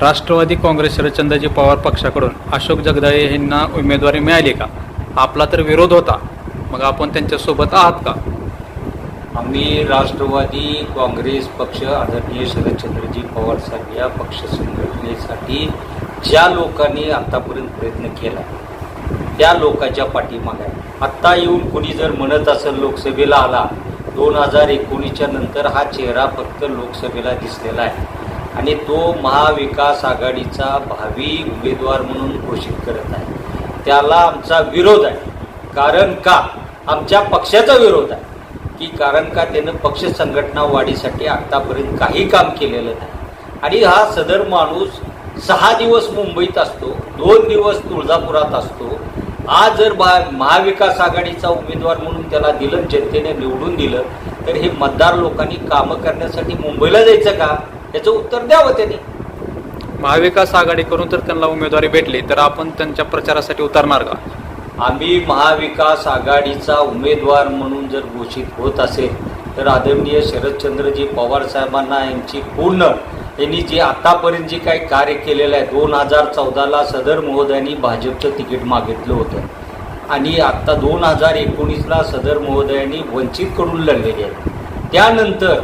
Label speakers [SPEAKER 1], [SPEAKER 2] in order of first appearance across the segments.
[SPEAKER 1] राष्ट्रवादी काँग्रेस शरदचंद्रजी पवार पक्षाकडून अशोक जगदाळे यांना उमेदवारी मिळाली का? आपला तर विरोध होता. मग आपण त्यांच्यासोबत आहात का?
[SPEAKER 2] आम्ही राष्ट्रवादी काँग्रेस पक्ष आदरणीय शरदचंद्रजी पवार साहेब या पक्ष संघटनेसाठी ज्या लोकांनी आतापर्यंत प्रयत्न केला त्या लोकांच्या पाठीमागे आत्ता येऊन कोणी जर म्हणत असेल लोकसभेला आला दोन हजार एकोणीसच्या नंतर हा चेहरा फक्त लोकसभेला दिसलेला आहे. आणि तो महाविकास आघाडीचा भावी उमेदवार म्हणून घोषित करत आहे. त्याला आमचा विरोध आहे. कारण का? आमच्या पक्षाचा विरोध आहे. की कारण का त्यानं पक्ष संघटना वाढीसाठी आत्तापर्यंत काही काम केलेलं नाही. आणि हा सदर माणूस सहा दिवस मुंबईत असतो दोन दिवस तुळजापुरात असतो. आज जर भा महाविकास आघाडीचा उमेदवार म्हणून त्याला दिलं जनतेने निवडून दिलं तर हे मतदार लोकांनी कामं करण्यासाठी मुंबईला जायचं का? याचं उत्तर द्यावं त्यांनी.
[SPEAKER 1] महाविकास आघाडी करून तर त्यांना उमेदवारी भेटली तर आपण त्यांच्या प्रचारासाठी उतरणार का?
[SPEAKER 2] आम्ही महाविकास आघाडीचा उमेदवार म्हणून जर घोषित होत असेल तर आदरणीय शरदचंद्रजी पवार साहेबांना यांची पूर्ण यांनी जे आतापर्यंत जे काही कार्य केलेलं आहे दोन हजार चौदाला सदर महोदयांनी भाजपचं तिकीट मागितलं होतं. आणि आत्ता दोन हजार एकोणीसला सदर महोदयांनी वंचितकडून लढलेले आहे त्यानंतर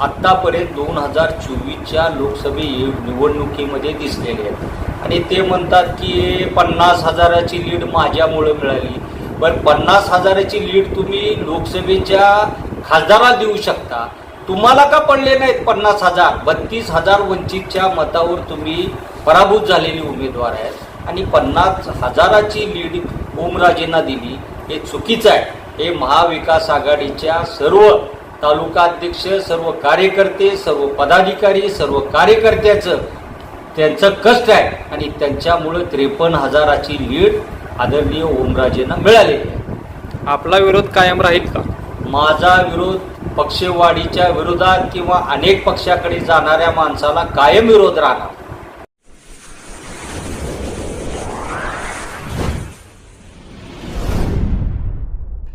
[SPEAKER 2] आत्तापर्यंत दोन हजार चोवीसच्या लोकसभे निवडणुकीमध्ये दिसलेले आहेत. आणि ते म्हणतात की पन्नास हजाराची लीड माझ्यामुळं मिळाली. पण पन्नास हजाराची लीड तुम्ही लोकसभेच्या खासदाराला देऊ शकता. तुम्हाला का पडले नाहीत पन्नास हजार? बत्तीस हजार वंचितच्या मतावर तुम्ही पराभूत झालेले उमेदवार आहेत. आणि पन्नास हजाराची लीड ओमराजेंना दिली हे चुकीचं आहे. हे महाविकास आघाडीच्या सर्व तालुका अध्यक्ष सर्व कार्यकर्ते सर्व पदाधिकारी सर्व कार्यकर्त्याचं त्यांचं कष्ट आहे. आणि त्यांच्यामुळं त्रेपन्न हजाराची लीड आदरणीय ओमराजेंना मिळालेली आहे
[SPEAKER 1] आपला विरोध कायम राहील का?
[SPEAKER 2] माझा विरोध पक्षवाढीच्या विरोधात किंवा अनेक पक्षाकडे जाणाऱ्या माणसाला कायम विरोध राहणार.